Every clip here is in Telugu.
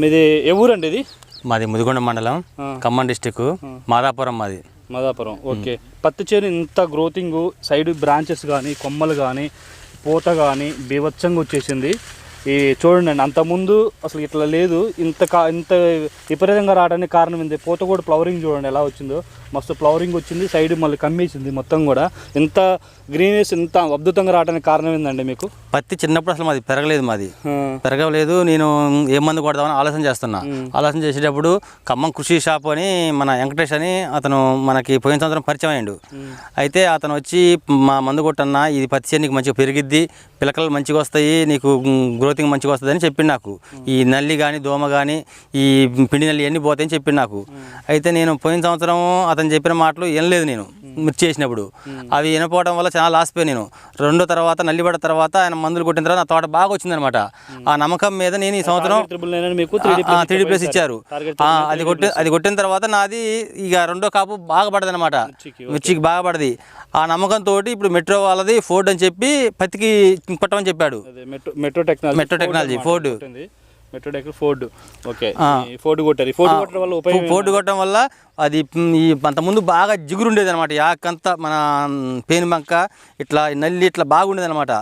మీది ఏ ఊరండి ఇది? మాది ముదిగొండ మండలం. ఖమ్మం డిస్టిక్ మాదాపురం మాది. మదాపురం ఓకే. పత్తి చేను ఇంత గ్రోతింగ్ సైడ్ బ్రాంచెస్ కానీ కొమ్మలు కానీ పూత కానీ బీభత్సంగా వచ్చేసింది. ఈ చూడండి అండి అంతకుముందు అసలు ఇట్లా లేదు. ఇంత కా ఇంత విపరీతంగా రావడానికి కారణం ఏంటి పూత కూడా ఫ్లవరింగ్ చూడండి ఎలా వచ్చిందో. మస్తు ఫ్లవరింగ్ వచ్చింది సైడ్ మళ్ళీ కమ్మేసింది మొత్తం కూడా. ఇంత గ్రీనెస్ ఇంత అద్భుతంగా రావడానికి కారణం ఏందండి మీకు? పత్తి చిన్నప్పుడు అసలు మాది పెరగలేదు మాది. పెరగలేదు నేను ఏ మందు కొడదామని ఆలోచన చేస్తున్నా. ఆలోచన చేసేటప్పుడు ఖమ్మం కృషి షాప్ అని మన వెంకటేష్ అని అతను మనకి పోయిన సంవత్సరం పరిచయం అయ్యిండు. అయితే అతను వచ్చి మా మందు కొట్టన్నా ఇది పత్తి చేను నీకు మంచిగా పెరిగిద్ది పిలకలు మంచిగా వస్తాయి నీకు గ్రోతింగ్ మంచిగా వస్తుంది అని చెప్పిండు నాకు. ఈ నల్లి కానీ దోమ కానీ ఈ పిండి నల్లి అన్నీ పోతాయని చెప్పిండు నాకు. అయితే నేను పోయిన సంవత్సరం అతను చెప్పిన మాటలు వినలేదు నేను మిర్చి చేసినప్పుడు. అవి వినపోవడం వల్ల చాలా లాస్ పోయి నేను. రెండో తర్వాత నల్లిపడ్డ తర్వాత ఆయన మందులు కొట్టిన తర్వాత నా తోట బాగా వచ్చిందనమాట ఆ నమ్మకం మీద నేను ఈ సంవత్సరం Target triple nine అని మీకు 3D plus త్రీ ప్లస్ ఇచ్చారు. అది కొట్టి అది కొట్టిన తర్వాత నాది ఇక రెండో కాపు బాగా పడదు అనమాట మిర్చికి, మిర్చికి బాగా పడది. ఆ నమ్మకంతో ఇప్పుడు మెట్రో వాళ్ళది ఫోర్డ్ అని చెప్పి పత్తికి కొట్టమని చెప్పాడు. Metro technology metro technology, Ford. Ford. Okay. ఈ ఫోర్డ్ కొట్టారు. ఈ ఫోర్డ్ కొట్టడం వల్ల ఉపయోగం ఫోర్డ్ కొట్టడం వల్ల అది ఈ అంతకుముందు బాగా జిగురు ఉండేది అనమాట యాకంతా మన పేను బంక ఇట్లా నల్లి ఇట్లా బాగుండేది అనమాట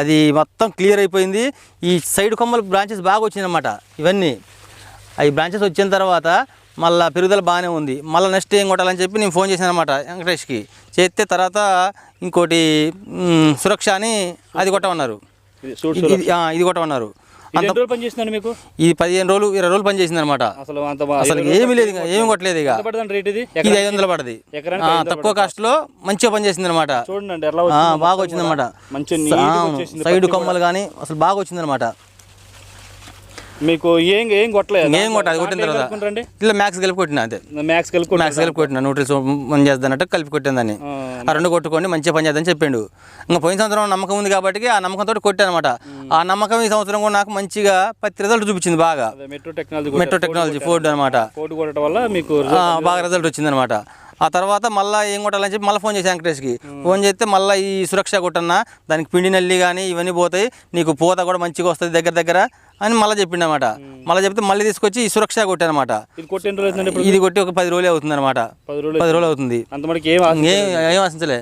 అది మొత్తం క్లియర్ అయిపోయింది. ఈ సైడ్ కొమ్మలు బ్రాంచెస్ బాగా వచ్చినాయి అనమాట ఇవన్నీ. అవి బ్రాంచెస్ వచ్చిన తర్వాత మళ్ళీ పెరుగుదల బాగానే ఉంది. మళ్ళీ నెక్స్ట్ ఏం కొట్టాలని చెప్పి నేను ఫోన్ చేశాను అనమాట వెంకటేష్కి. చేస్తే తర్వాత ఇంకోటి సురక్ష అని అది కొట్టమన్నారు. ఇది కొట్టమన్నారు. మీకు? ఇది పదిహేను రోజులు ఇరవై రోజులు పనిచేసింది అనమాట అసలు అంత బా- అసలు ఏమీ లేదు ఏమీ కొట్టలేదు ఇక. రేట్ ఇది? ఇది ఐదు వందలు పడది తక్కువ కాస్ట్లో మంచిగా పనిచేసింది అనమాట చూడండి బాగా వచ్చింది అనమాట మంచి సైడ్ కొమ్మలు కానీ అసలు బాగా వచ్చింది అనమాట మీకు ఏం ఏం కొట్టలేదు ఏం కొట్ట అది కొట్టిన తర్వాత ఇలా మ్యాక్స్ కలిపి కొట్టిన అంతే. మ్యాక్స్ కలుపుకుంటారు మ్యాక్స్ కలిపి కొట్టిన న్యూట్రిల్స్ పని చేద్దానంటే కలిపి కొట్టిన దాన్ని. ఆ. రెండు కొట్టుకోండి మంచిగా పని చేద్దని చెప్పిండు. ఇంకా పోయిన సంవత్సరం నమ్మకం ఉంది కాబట్టి ఆ నమ్మకంతో కొట్టాను అనమాట ఆ నమ్మకం ఈ సంవత్సరం కూడా నాకు మంచిగా పత్తి రిజల్ట్ చూపించింది బాగా. అదే metro technology metro technology Ford అనమాట. ఫోర్డ్ కొట్టడం వల్ల మీకు బాగా రిజల్ట్ వచ్చిందనమాట. ఆ తర్వాత మళ్ళీ ఏం కొట్టాలని చెప్పి మళ్ళీ ఫోన్ చేసి వెంకటేష్కి. ఫోన్ చేస్తే మళ్ళీ ఈ సురక్ష కొట్టన్నా దానికి పిండి నల్లి కానీ ఇవన్నీ పోతాయి నీకు పూత కూడా మంచిగా వస్తుంది దగ్గర దగ్గర అని మళ్ళీ చెప్పిండు అనమాట మళ్ళీ చెప్తే మళ్ళీ తీసుకొచ్చి ఈ సురక్ష కొట్టానమాట. ఇది కొట్టి ఒక పది రోజులే అవుతుంది అనమాట పది రోజులు అవుతుంది. ఏం ఆశ- ఏం ఏం ఆశించలే.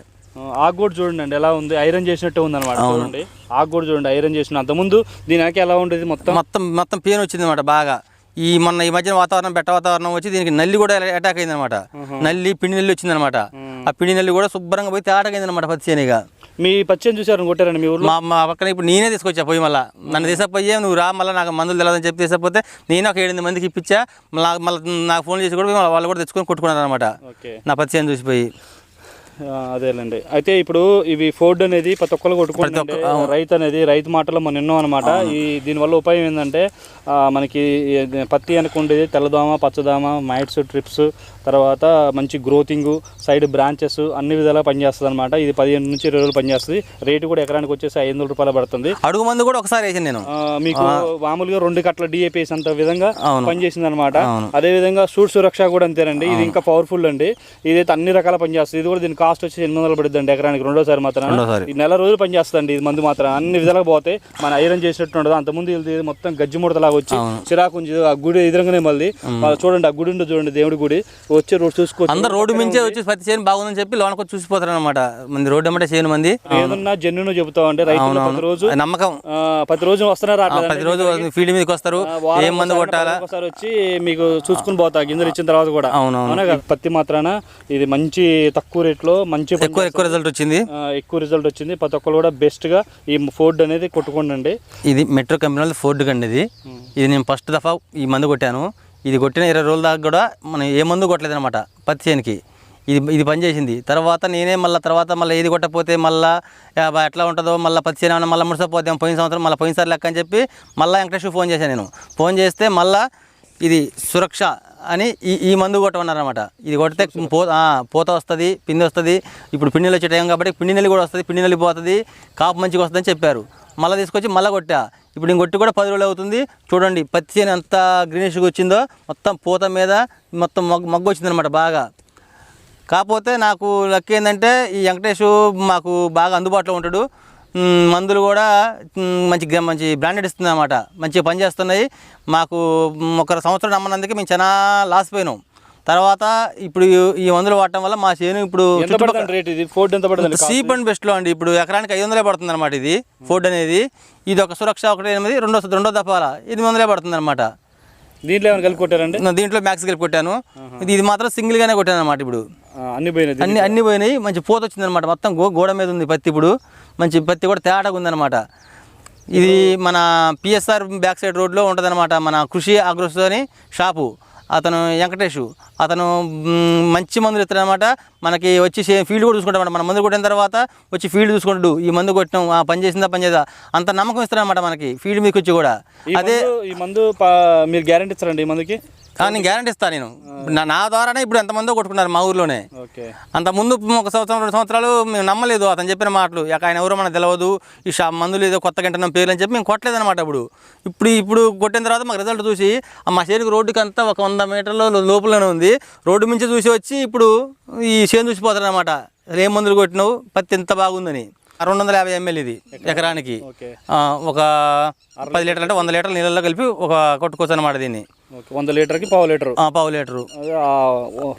ఆకు కూడా చూడండి అండి ఎలా ఉంది? ఐరన్ చేసినట్టు ఉంది అనమాట చూడండి. ఆకు కూడా చూడండి ఐరన్ చేసిన అంతకుముందు దీని ఎలా ఉండేది మొత్తం? మొత్తం మొత్తం పెయిన్ వచ్చింది అనమాట బాగా. ఈ మొన్న ఈ మధ్యన వాతావరణం బెట్ట వాతావరణం వచ్చి దీనికి నల్లి కూడా అటాక్ అయింది అనమాట నల్లి పిండి నల్లి వచ్చిందనమాట. ఆ పిండి నల్లి కూడా శుభ్రంగా పోయి తేటకైంది అనమాట పత్తి చేనిగా. మీ పచ్చని చూసారు కొట్టారండి మీ ఊర్లో? మా మా పక్కన ఇప్పుడు నేనే తీసుకొచ్చా పోయి మళ్ళీ. నన్ను తీసుకపోయి నువ్వు రా మళ్ళీ నాకు మందులు తెలియదని చెప్పి తీసుకపోతే నేను ఒక ఏడెనిమిది మందికి ఇప్పించా. మళ్ళీ నాకు ఫోన్ చేసి కూడా వాళ్ళు కూడా తెచ్చుకొని కొట్టుకున్నారు అనమాట నా పత్తి చేను చూసిపోయి. అదేలేండి. అయితే ఇప్పుడు ఇవి ఫోర్డ్ అనేది ప్రతి ఒక్కరు కొట్టుకుంటే రైతు అనేది రైతు మాటలో మనం విన్నాం అనమాట ఈ దీనివల్ల ఉపయోగం ఏంటంటే మనకి పత్తి వెనక ఉండేది తెల్లదోమ పచ్చదోమ మైట్స్ ట్రిప్స్ తర్వాత మంచి గ్రోతింగ్ సైడ్ బ్రాంచెస్ అన్ని విధాలా పనిచేస్తుంది అనమాట ఇది పదిహేను నుంచి ఇరవై రోజులు పనిచేస్తుంది. రేటు కూడా ఎకరానికి వచ్చేసి ఐదు వందల రూపాయలు పడుతుంది. అడుగు మందు కూడా ఒకసారి వేసాను నేను. మీకు మామూలుగా రెండు కట్ల డిఏపి అంత విధంగా. పనిచేసింది అనమాట. అదే విధంగా సూట్ సురక్ష కూడా అంతేనండి. ఇది ఇంకా పవర్ఫుల్ అండి. ఇదైతే అన్ని రకాల పనిచేస్తుంది. ఇది కూడా దీని కాస్ట్ వచ్చి ఎనిమిది వందలు పడుతుంది అండి ఎకరానికి. రెండోసారి మాత్రం. ఈ నెల రోజులు పనిచేస్తుంది ఇది మందు మాత్రం అన్ని విధాలుగా పోతే మన ఐరన్ చేసినట్టు ఉండదు అంతకుముందు ఇది మొత్తం గజ్జి ముడతలాగా వచ్చి చిరాకు ఆ గుడి ఎదురుగానే మళ్ళీ వాళ్ళు చూడండి ఆ గుడి ఉండే చూడండి దేవుడి గుడి. వచ్చి రోడ్ చూసుకోవచ్చు. అందరు రోడ్డు మించే వచ్చి పత్తి చేను బాగుందని చెప్పి లోనకి చూసిపోతారు అనమాట మంది రోడ్డు అమ్మటే చేయను మంది. ఏదన్నా జన్యును చెబుతామండి. రైతులు ప్రతి రోజు నమ్మకం. ప్రతి రోజు వస్తున్నారు ప్రతి రోజు ఫీల్డ్ మీదకి వస్తారు. ఏం మందు కొట్టాలా? ఒకసారి వచ్చి మీకు చూసుకుని పోతా గింజలు ఇచ్చిన తర్వాత కూడా. అవునవును? పత్తి మాత్రాన ఇది మంచి తక్కువ రేట్లో మంచి ఎక్కువ ఎక్కువ రిజల్ట్ వచ్చింది? ఎక్కువ రిజల్ట్ వచ్చింది. ప్రతి ఒక్కరు కూడా బెస్ట్గా ఈ ఫోర్డ్ అనేది కొట్టుకోండి ఇది మెట్రో కంపెనీ వాళ్ళది ఫోర్డ్ కండి ఇది. ఇది నేను ఫస్ట్ దఫా ఈ మందు కొట్టాను. ఇది కొట్టిన ఇరవై రోజుల దాకా కూడా మనం ఏ మందు కొట్టలేదు అనమాట పత్తి చేనికి. ఇది ఇది పనిచేసింది తర్వాత నేనే మళ్ళీ తర్వాత మళ్ళీ ఏది కొట్టకపోతే మళ్ళీ ఎట్లా ఉంటుందో మళ్ళీ పత్తి చేను మళ్ళీ ముడిసపోతే పోయిన సంవత్సరం మళ్ళీ పోయినసారి లెక్క అని చెప్పి మళ్ళీ వెంకటేష్ ఫోన్ చేశాను నేను. ఫోన్ చేస్తే మళ్ళీ ఇది సురక్ష అని ఈ ఈ మందు కొట్టమన్నారనమాట ఇది కొడితే పో పూత వస్తుంది పిండి వస్తుంది. ఇప్పుడు పిండిలు వచ్చే టైం కాబట్టి పిండి నెల్లి కూడా వస్తుంది పిండి నెల్లి పోతుంది కాపు మంచిగా వస్తుందని చెప్పారు. మళ్ళీ తీసుకొచ్చి మళ్ళీ కొట్టా. ఇప్పుడు నేను కొట్టి కూడా పది రోజులు అవుతుంది. చూడండి పత్తి చేను ఎంత గ్రీనిష్గా వచ్చిందో మొత్తం పూత మీద మొత్తం మొగ్గు మొగ్గు వచ్చిందనమాట బాగా. కాకపోతే నాకు లక్ ఏంటంటే ఈ వెంకటేష్ మాకు బాగా అందుబాటులో ఉంటాడు. మందులు కూడా మంచి మంచి బ్రాండెడ్ ఇస్తుంది అనమాట మంచిగా పనిచేస్తున్నాయి మాకు ఒక సంవత్సరం నమ్మనందుకే మేము చాలా లాస్ పోయినాం. తర్వాత ఇప్పుడు ఈ- మందులు వాడటం వల్ల మా చేను ఇప్పుడు సీప్ అండ్ బెస్ట్లో అండి. ఇప్పుడు ఎకరానికి ఐదు వందలే పడుతుంది అనమాట ఇది. ఫుడ్ అనేది. ఇది ఒక సురక్ష ఒకటి ఎనిమిది రెండో రెండో దఫాల. ఎనిమిది వందలే పడుతుంది అనమాట దీంట్లో ఏమైనా కలిపి కొట్టారండి? దీంట్లో మ్యాక్స్ కలిపి కొట్టాను. ఇది ఇది మాత్రం సింగిల్గానే కొట్టాను అనమాట ఇప్పుడు. అన్ని పోయినాయి అన్ని అన్ని పోయినాయి. మంచి పూత వచ్చిందనమాట మొత్తం గో గోడ మీద ఉంది పత్తి ఇప్పుడు. మంచి పత్తి కూడా తేడాగా ఉందన్నమాట. ఇది మన పిఎస్ఆర్ బ్యాక్ సైడ్ రోడ్లో ఉంటుందన్నమాట మన కృషి అగ్రోస్ అని షాపు. అతను వెంకటేష్. అతను మంచి మందులు ఇస్తాడనమాట మనకి వచ్చి ఫీల్డ్ కూడా చూసుకుంటామన్నమాట మన మందు కొట్టిన తర్వాత వచ్చి ఫీల్డ్ చూసుకుంటాడు. ఈ మందు కొట్టినాం ఆ పని చేసిందా పని చేద్దా అంత నమ్మకం ఇస్తాడనమాట మనకి. ఫీల్డ్ మీకు వచ్చి కూడా అదే ఈ మందు మీరు గ్యారంటీ ఇస్తారండి ఈ మందుకి? నేను గ్యారంటీ ఇస్తాను నేను. నా నా ద్వారానే ఇప్పుడు ఎంతమందో కొట్టుకున్నారు మా ఊర్లోనే. ఓకే. అంత ముందు ఒక సంవత్సరం రెండు సంవత్సరాలు మేము నమ్మలేదు అతను చెప్పిన మాటలు. ఇక ఆయన ఎవరో మనకు తెలియదు ఈ షా మందులు ఏదో కొత్త గంట పేర్లు అని చెప్పి మేము కొట్టలేదన్నమాట అప్పుడు ఇప్పుడు ఇప్పుడు కొట్టిన తర్వాత మాకు రిజల్ట్ చూసి ఆ మా చేనుకు రోడ్డుకి అంతా ఒక వంద మీటర్ల లోపలనే ఉంది. రోడ్డు మించి చూసి వచ్చి ఇప్పుడు ఈ చేను చూసిపోతారు అనమాట ఏం మందులు కొట్టినావు పత్తి ఎంత బాగుందని. రెండు వందల యాభై ఎంఎల్ ఇది ఎకరానికి. ఓకే. ఆ, ఒక పది లీటర్లు అంటే వంద లీటర్ల నీళ్ళల్లో కలిపి ఒక కొట్టుకోవచ్చు అనమాట దీన్ని. వంద లీటర్కి పావు లీటర్. పావు లీటరు.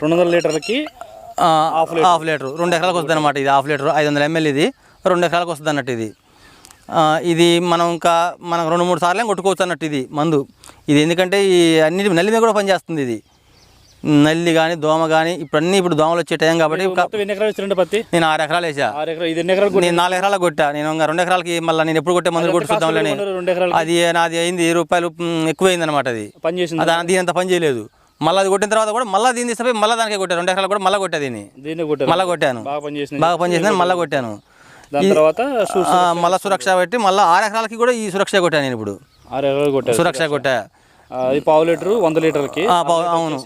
రెండు వందల లీటర్లకి ఆ, హాఫ్ లీటర్. రెండు ఎకరాలకు వస్తుంది అనమాట ఇది హాఫ్ లీటర్. ఐదు వందల ఎంఎల్ ఇది. రెండు ఎకరాలకు వస్తుంది అన్నట్టు ఇది. ఇది మనం ఇంకా మనం రెండు మూడు సార్లు కొట్టుకోవచ్చు అన్నట్టు ఇది మందు. ఇది ఎందుకంటే ఈ అన్నిటి నల్లి మీద కూడా పనిచేస్తుంది ఇది. నల్లి కానీ దోమ కానీ ఇప్పుడు అన్నీ ఇప్పుడు దోమలు వచ్చే టైం కాబట్టి ఎన్ని ఎకరాలు ఇచ్చారండి పత్తి? నేను ఆరు ఎకరాలు వేసా ఎకరాలు ఎకరాలు నేను నాలుగు ఎకరాలకు కొట్టా. నేను ఇంకా రెండు ఎకరాలకి మళ్ళీ నేను ఎప్పుడు కొట్టే మందులు కొట్టి చూద్దాంలేని ఎకరాలు అది నాది అయింది రూపాయలు ఎక్కువైంది అనమాట అది. దీని అంత పని చేయలేదు. మళ్ళీ అది కొట్టిన తర్వాత కూడా మళ్ళీ దీన్ని తీసుకుపోయి మళ్ళీ దానికే కొట్టా. రెండు ఎకరాలు కూడా మళ్ళీ కొట్టా దీన్ని. మళ్ళీ కొట్టాను. బాగా పని చేసింది. బాగా పని చేసిందని మళ్ళీ కొట్టాను. దాని తర్వాత మళ్ళా సురక్ష పెట్టి మళ్ళీ ఆరు ఎకరాలకి కూడా ఈ సురక్ష కొట్టాను నేను ఇప్పుడు. ఎకరాలు సురక్ష కొట్టా. పావు లీటర్ వంద పావు- అవును.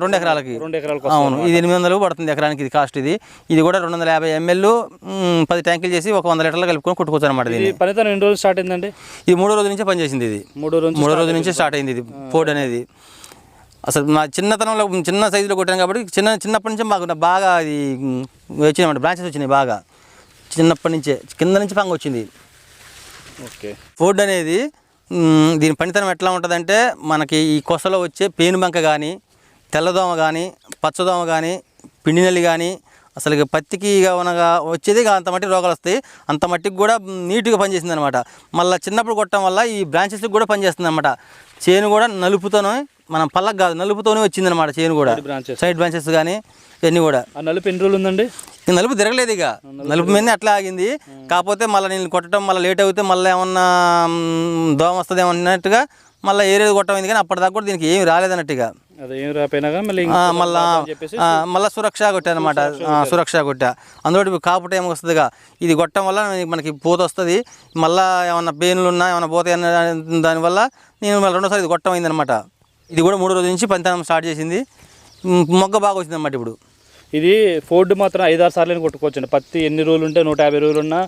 రెండు ఎకరాలకి. రెండు ఎకరాలకు అవును. ఇది ఎనిమిది వందలు పడుతుంది ఎకరానికి ఇది కాస్ట్ ఇది. ఇది కూడా రెండు వందల యాభై ఎంఎల్ పది ట్యాంకులు చేసి ఒక వంద లీటర్లు కలుపుకొని కొట్టుకోవచ్చు అనమాట ఇది పనితనం ఎన్ని రోజులు స్టార్ట్ అయిందండి? ఇది మూడో రోజు నుంచే పనిచేసింది ఇది. మూడో రోజు మూడో రోజు నుంచి స్టార్ట్ అయింది ఇది ఫోర్డ్ అనేది. అసలు నా చిన్నతనంలో చిన్న సైజులో కొట్టాను కాబట్టి చిన్న చిన్నప్పటి నుంచే మాకు బాగా ఇది వచ్చినాయి బ్రాంచెస్ వచ్చినాయి బాగా. చిన్నప్పటి నుంచే కింద నుంచి పంగ వచ్చింది ఓకే. ఫుడ్ అనేది దీని పనితనం ఎట్లా ఉంటుందంటే మనకి ఈ కొసలో వచ్చే పేనుబంక కానీ తెల్లదోమ కానీ పచ్చదోమ కానీ పిండినల్లి కానీ అసలు పత్తికి ఇక వచ్చేది అంత మట్టి రోగాలు వస్తాయి. అంత మట్టికి కూడా నీట్గా పనిచేసింది అనమాట మళ్ళీ చిన్నప్పుడు కొట్టడం వల్ల ఈ బ్రాంచెస్కి కూడా పనిచేస్తుంది అనమాట చేను కూడా నలుపుతోనే మనం పళ్ళకు కాదు నలుపుతోనే వచ్చిందనమాట చేను కూడా. సైడ్ బ్రాంచెస్ కానీ ఇవన్నీ కూడా. నలుపు ఎన్ని రోజులు ఉందండి? నలుపు తిరగలేదు ఇక. నలుపు మీదనే అట్లా ఆగింది. కాకపోతే మళ్ళీ నేను కొట్టడం మళ్ళీ లేట్ అవుతే మళ్ళీ ఏమన్నా దోమ వస్తుంది అన్నట్టుగా మళ్ళీ ఏరేది కొట్టమైంది కానీ అప్పటిదాకా కూడా దీనికి ఏమి రాలేదన్నట్టుగా మళ్ళీ మళ్ళా అని చెప్పేసి ఆ, మళ్ళా సురక్ష సురక్ష కొట్టా. అందులో కాపు టైం వస్తుందిగా ఇది కొట్టడం వల్ల మనకి పూత వస్తుంది. మళ్ళా ఏమన్నా పెయిన్లు ఉన్నా ఏమన్నా పోతాయి దానివల్ల నేను మళ్ళీ రెండోసారి ఇది కొట్టమైంది అనమాట ఇది కూడా మూడో రోజు నుంచి పంతనం స్టార్ట్ చేసింది. మొగ్గ బాగా వచ్చింది అన్నమాట ఇప్పుడు. ఇది ఫోర్డ్ మాత్రం ఐదారు సార్లు కొట్టుకోవచ్చు పత్తి ఎన్ని రోజులు ఉంటే నూట యాభై రోజులు ఉన్నా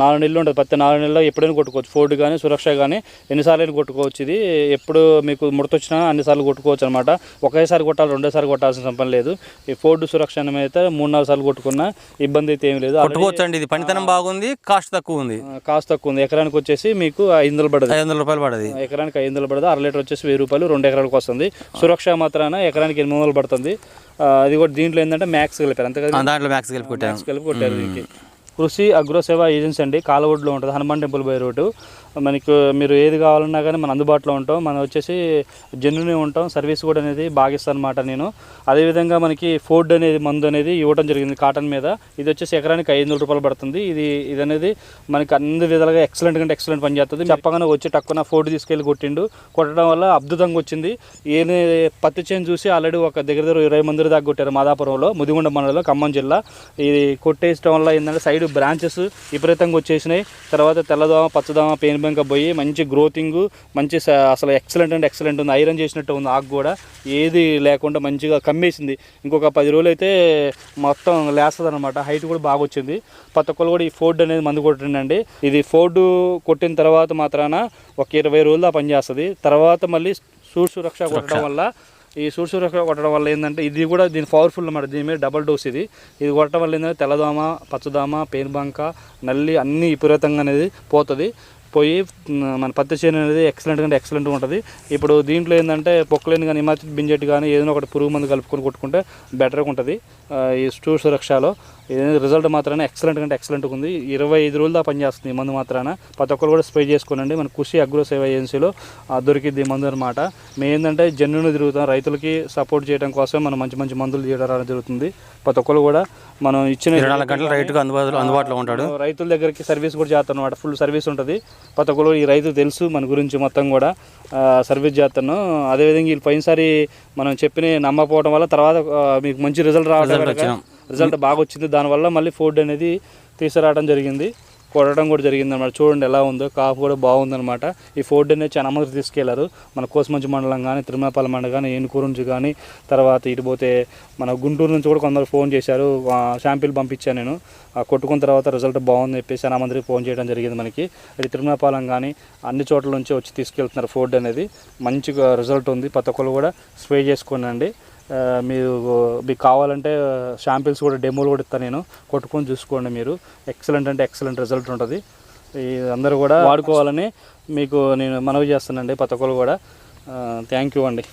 నాలుగు నెలలు ఉంటుంది. పత్తి నాలుగు నెలల్లో ఎప్పుడైనా కొట్టుకోవచ్చు. ఫోర్డ్ కానీ సురక్ష కానీ ఎన్నిసార్లు అయినా కొట్టుకోవచ్చు. ఇది ఎప్పుడు మీకు ముడత వచ్చినా అన్నిసార్లు కొట్టుకోవచ్చు అనమాట ఒకేసారి కొట్టాలి రెండోసారి కొట్టాల్సిన పని లేదు. ఈ ఫోర్డ్ సురక్ష అయితే మూడు నాలుగు సార్లు కొట్టుకున్నా ఇబ్బంది అయితే ఏం లేదు. కొట్టుకోవచ్చు అండి ఇది పనితనం బాగుంది కాస్ట్ తక్కువ ఉంది. కాస్ట్ తక్కువ ఉంది. ఎకరానికి వచ్చేసి మీకు ఐదు వందలు పడుతుంది ఐదు వందల రూపాయలు పడది. ఎకరానికి ఐదు వందలు పడుతుంది అర లీటర్ వచ్చేసి వెయ్యి రూపాయలు రెండు ఎకరాలకు వస్తుంది. సురక్ష మాత్రాన ఎకరానికి ఎనిమిది వందలు పడుతుంది. అది కూడా దీంట్లో ఏంటంటే మ్యాక్స్ కలిపారు. అంతే కదా దాంట్లో మ్యాక్స్ కలిపి మ్యాక్స్ కలిపి కొట్టారు దీనికి. కృషి అగ్రోసేవా ఏజెన్సీ అండి కాలవడ్లో ఉంటుంది హనుమాన్ టెంపుల్ బై రోడ్డు. మనకు మీరు ఏది కావాలన్నా కానీ మన అందుబాటులో ఉంటాం. మనం వచ్చేసి జెన్యునే ఉంటాం. సర్వీస్ కూడా అనేది బాగిస్తాను అనమాట నేను. అదేవిధంగా మనకి ఫోర్డ్ అనేది మందు అనేది ఇవ్వడం జరిగింది కాటన్ మీద. ఇది వచ్చేసి ఎకరానికి ఐదు వందల రూపాయలు పడుతుంది. ఇది ఇది అనేది మనకి అన్ని విధాలుగా ఎక్సలెంట్ కంటే ఎక్సలెంట్ పని చేస్తుంది. చెప్పగానే వచ్చి టక్కున ఫోర్డ్ తీసుకెళ్ళి కొట్టిండు. కొట్టడం వల్ల అద్భుతంగా వచ్చింది. ఈయన పత్తి చేను చూసి ఆల్రెడీ ఒక దగ్గర దగ్గర ఇరవై మంది దాకా కొట్టారు మాదాపురంలో ముదిగుండ మండలంలో ఖమ్మం జిల్లా. ఇది కొట్టేయడం వల్ల ఏంటంటే సైడ్ బ్రాంచెస్ విపరీతంగా వచ్చేసినాయి. తర్వాత తెల్లదోమ పచ్చదోమ పెయిన్ బంక పోయి మంచి గ్రోతింగ్ మంచి అసలు ఎక్సలెంట్ అంటే ఎక్సలెంట్ ఉంది ఐరన్ చేసినట్టు ఉంది ఆకు కూడా. ఏది లేకుండా మంచిగా కమ్మేసింది. ఇంకొక పది రోజులు అయితే మొత్తం లేస్తుంది అనమాట హైట్ కూడా బాగా వచ్చింది. ప్రతి ఒక్కరు కూడా ఈ ఫోర్డ్ అనేది మందు కొట్టిండండి. ఇది ఫోర్డ్ కొట్టిన తర్వాత మాత్రాన ఒక ఇరవై రోజులు ఆ పనిచేస్తుంది. తర్వాత మళ్ళీ సూర్ సురక్ష కొట్టడం వల్ల ఈ సూర్సూర కొట్టడం వల్ల ఏంటంటే ఇది కూడా దీని పవర్ఫుల్ అన్నమాట. దీని మీద డబల్ డోస్ ఇది. ఇది కొట్టడం వల్ల ఏంటంటే తెల్లదోమ పచ్చదోమ పేనుబంక నల్లి అన్ని విపరీతంగా అనేది పోతుంది. పోయి మన పత్తి చేను అనేది ఎక్సలెంట్ అంటే ఎక్సలెంట్గా ఉంటుంది. ఇప్పుడు దీంట్లో ఏంటంటే పొక్కలేని కానీ హిమాచల్ బింజెట్ కానీ ఏదైనా ఒకటి పురుగు మందు కలుపుకొని కొట్టుకుంటే బెటర్గా ఉంటుంది. ఈ స్టూ సురక్షలో. రిజల్ట్ మాత్రాన ఎక్సలెంట్ అంటే ఎక్సలెంట్గా ఉంది. ఇరవై ఐదు రోజులు దాకా పనిచేస్తుంది ఈ మందు మాత్రాన. ప్రతి ఒక్కరు కూడా స్ప్రే చేసుకోనండి. మన కృషి అగ్రో సేవ ఏజెన్సీలో దొరికిద్ది మందు అనమాట మేము ఏంటంటే జన్యును తిరుగుతాం. రైతులకి సపోర్ట్ చేయడం కోసం మనం మంచి మంచి మందులు చేయడం జరుగుతుంది. ప్రతి ఒక్కరు కూడా మనం ఇచ్చిన ఇరవై నాలుగు గంటలు రైతుకు అందుబాటులో అందుబాటులో ఉంటాడు. రైతుల దగ్గరికి సర్వీస్ కూడా చేస్తాను అనమాట ఫుల్ సర్వీస్ ఉంటుంది. ప్రతి ఒక్కరు ఈ రైతు తెలుసు మన గురించి మొత్తం కూడా. సర్వీస్ చేస్తాను. అదేవిధంగా వీళ్ళు పోయినసారి మనం చెప్పిన నమ్మకపోవడం వల్ల తర్వాత మీకు మంచి రిజల్ట్ రావడం. రిజల్ట్ బాగా వచ్చింది. దానివల్ల మళ్ళీ ఫుడ్ అనేది తీసుకురావడం జరిగింది. కొట్టడం కూడా జరిగింది అనమాట చూడండి ఎలా ఉందో. కాపు కూడా బాగుందనమాట ఈ ఫుడ్ అనేది చాలా మంది తీసుకెళ్ళారు. మన కోసమంచి మండలం కానీ తిరుమలపల్లి మండలం కానీ ఏనుకూరు నుంచి కానీ తర్వాత ఇటు పోతే మన గుంటూరు నుంచి కూడా కొందరు ఫోన్ చేశారు. షాంపిల్ పంపించాను నేను. కొట్టుకున్న తర్వాత రిజల్ట్ బాగుంది చెప్పేసి చాలా మందికి ఫోన్ చేయడం జరిగింది మనకి. అది తిరుమలపాలెం కానీ అన్ని చోట్ల నుంచి వచ్చి తీసుకెళ్తున్నారు ఫోర్డ్ అనేది. మంచిగా రిజల్ట్ ఉంది. ప్రతి ఒక్కరు కూడా స్ప్రే చేసుకోనండి. మీరు మీకు కావాలంటే షాంపిల్స్ కూడా డెమోలు కూడా ఇస్తాను నేను. కొట్టుకొని చూసుకోండి మీరు. ఎక్సలెంట్ అంటే ఎక్సలెంట్ రిజల్ట్ ఉంటుంది. ఈ అందరూ కూడా వాడుకోవాలని మీకు నేను మనవి చేస్తానండి ప్రతి ఒక్కరు కూడా థ్యాంక్ యూ అండి.